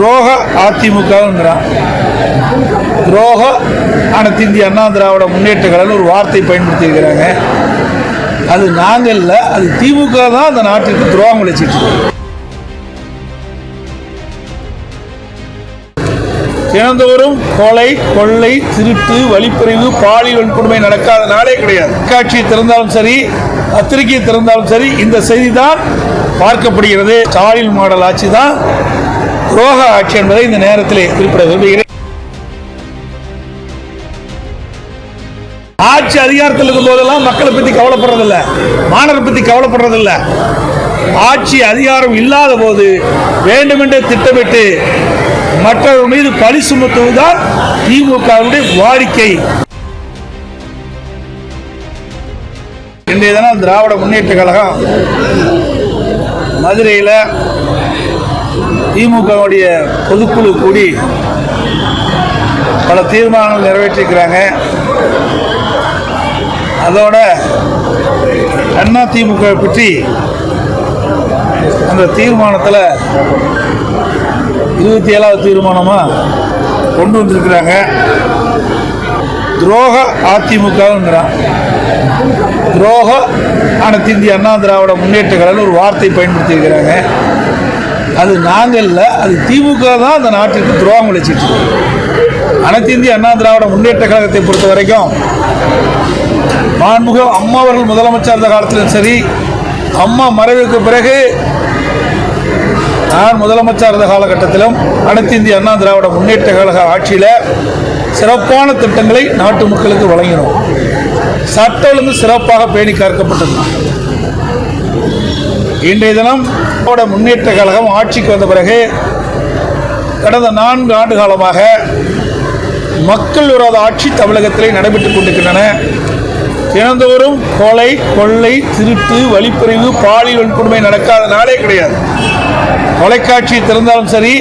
துரோக அதிமுகங்கிறான். துரோக அனைத்து இந்திய அண்ணா திராவிட முன்னேற்ற கழகம் ஒரு வார்த்தை பயன்படுத்தியிருக்கிறாங்க. அது நாங்கள் இல்லை அது திமுக தான் அந்த நாட்டிற்கு துரோகம் விளைச்சிட்டு தினந்தோறும் கொலை கொள்ளை திருட்டு வழிப்பறிவு பாலியல் வன்கொடுமை நடக்காத நாளே கிடையாது. காட்சி திறந்தாலும் சரி பத்திரிகையை திறந்தாலும் சரி இந்த செய்தி தான் பார்க்கப்படுகிறது. ஸ்டாலின் மாடல் ஆட்சி தான் ரோக ஆட்சி என்பதை இந்த நேரத்திலே குறிப்பிட விரும்புகிறேன். ஆட்சி அதிகாரத்தில் இருக்கும் போதெல்லாம் மக்களை பத்தி கவலைப்படுறதில்ல. மாணவரை பத்தி கவலைப்படுறதில்ல. ஆட்சி அதிகாரம் இல்லாத போது வேண்டுமென்றே திட்டமிட்டு மற்றவர் மீது பழி சுமத்துவதுதான் திமுகவுடைய வாடிக்கை. இன்றைய தினம் திராவிட முன்னேற்ற கழகம் மதுரையில் திமுகவுடைய பொதுக்குழு கூடி பல தீர்மானங்கள் நிறைவேற்றிருக்கிறாங்க. அதோட அண்ணா திமுக பற்றி அந்த தீர்மானத்தில் இருபத்தி ஏழாவது தீர்மானமாக கொண்டு வந்திருக்கிறாங்க. துரோக அதிமுகங்கிறான். துரோக அனைத்து இந்திய அண்ணா திராவிட முன்னேற்ற கழகம் ஒரு வார்த்தை பயன்படுத்தியிருக்கிறாங்க. அது நாங்கள் இல்லை அது திமுக தான் அந்த நாட்டிற்கு துரோகம் விளைச்சிட்டு அனைத்து இந்திய அண்ணா திராவிட முன்னேற்ற கழகத்தை பொறுத்த வரைக்கும் மாண்புக அம்மா அவர்கள் முதலமைச்சர் இருந்த காலத்திலும் சரி அம்மா மறைவுக்கு பிறகு நான் முதலமைச்சர் இருந்த காலகட்டத்திலும் அனைத்து இந்திய அண்ணா திராவிட முன்னேற்ற கழக ஆட்சியில் சிறப்பான திட்டங்களை நாட்டு மக்களுக்கு வழங்கினோம். சட்ட ஒழுங்கு சிறப்பாக பேணி காக்கப்பட்டது. இன்றைய தினம் திராவிட முன்னேற்ற கழகம் ஆட்சிக்கு வந்த பிறகு கடந்த நான்கு ஆண்டு காலமாக மக்கள் விரோத ஆட்சி தமிழகத்திலே நடைபெற்றுக் கொண்டிருக்கின்றன. தினந்தோறும் கொலை கொள்ளை திருட்டு வழிப்பறிவு பாலியல் வன்கொடுமை நடக்காத நாளே கிடையாது. தொலைக்காட்சி திறந்தாலும் சரி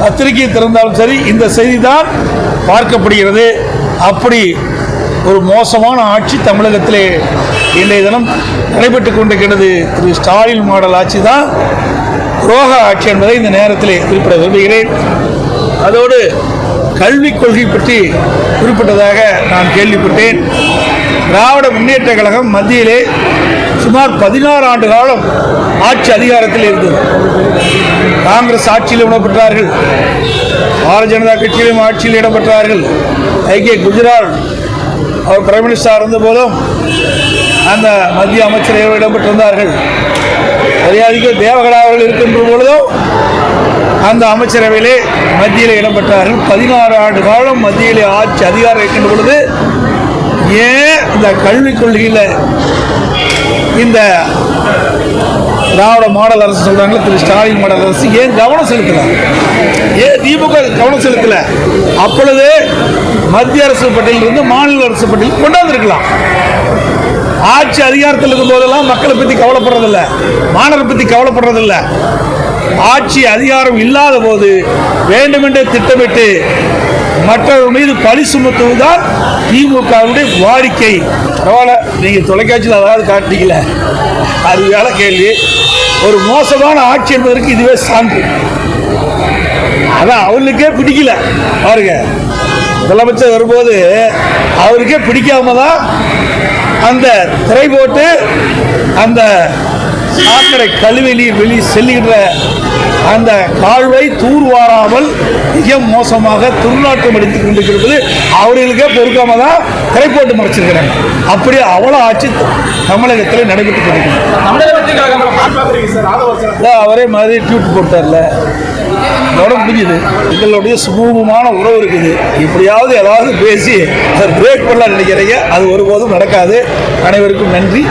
பத்திரிகை திறந்தாலும் சரி இந்த செய்தி தான் பார்க்கப்படுகிறது. அப்படி ஒரு மோசமான ஆட்சி தமிழகத்திலே இன்றைய தினம் நடைபெற்றுக் கொண்டிருக்கிறது. திரு ஸ்டாலின் மாடல் ஆட்சி தான் துரோக ஆட்சி என்பதை இந்த நேரத்தில் குறிப்பிட விரும்புகிறேன். அதோடு கல்விக் கொள்கை பற்றி குறிப்பிட்டதாக நான் கேள்விப்பட்டேன். திராவிட முன்னேற்ற கழகம் மத்தியிலே சுமார் பதினாறு ஆண்டு காலம் ஆட்சி அதிகாரத்தில் இருந்தது. காங்கிரஸ் ஆட்சியில் இடம்பெற்றார்கள். பாரதிய ஜனதா கட்சியிலும் ஆட்சியில் இடம்பெற்றார்கள். ஐக்கிய குஜராத் அவர் பிரைம் மினிஸ்டராக இருந்தபோதும் அந்த மத்திய அமைச்சரவை இடம்பெற்றிருந்தார்கள். மரியாதைக்கு தேவகடா அவர்கள் இருக்கின்ற பொழுதும் அந்த அமைச்சரவையிலே மத்தியில் இடம்பெற்றார்கள். பதினாறு ஆண்டு காலம் மத்தியிலே ஆட்சி அதிகாரம் இருக்கின்ற பொழுது ஏன் இந்த கல்விக் கொள்கையில் இந்த திராவிட மாடல் அரசு சொல்கிறாங்களே திரு ஸ்டாலின் மாடல் அரசு ஏன் கவனம் செலுத்தலை? ஏன் திமுக கவனம் செலுத்தலை? அப்பொழுது மத்திய அரசு பட்டியலில் இருந்து மாநில அரசு பட்டியல் கொண்டாந்துருக்கலாம். ஆட்சி அதிகாரத்தில் இருக்கும் போதெல்லாம் மக்களை பற்றி கவலைப்படுறதில்ல. மாணவரை பற்றி கவலைப்படுறதில்ல. ஆட்சி அதிகாரம் இல்லாத போது வேண்டுமென்றே திட்டமிட்டு மற்றவர் மீது பழி சுமத்துவதுதான் திமுகவுடைய வாடிக்கை. பரவாயில்ல நீங்கள் தொலைக்காட்சியில் அதாவது காட்டிக்கல அது வேலை கேள்வி. ஒரு மோசமான ஆட்சி என்பதற்கு இதுவே சான்று. அதான் அவனுக்கே பிடிக்கல. பாருங்க. முதலமைச்சர் வரும்போது அவருக்கே பிடிக்காம தான் அந்த திரை போட்டு அந்த சாக்கடை கழிவு நீர் வெளி செல்லுகின்ற அந்த கால்வை தூர்வாராமல் மிக மோசமாக துர்நாற்றம் அடித்துக் கொண்டிருக்கிறது. அவர்களுக்கே பொறுக்காம தான் திரை போட்டு மறைச்சிருக்கிறாங்க அப்படி அவ்வளோ ஆட்சி தமிழகத்தில் நடைபெற்றுக் கொண்டிருக்கிறது. அவரே மாதிரி ட்வீட் போட்டார்ல. இதோட முடிஞ்சுது எங்களுடைய சுமூகமான உறவு இருக்குது. இப்படியாவது ஏதாவது பேசி அதை பிரேக் பண்ணலாம் நினைக்கிறீங்க. அது ஒருபோதும் நடக்காது. அனைவருக்கும் நன்றி.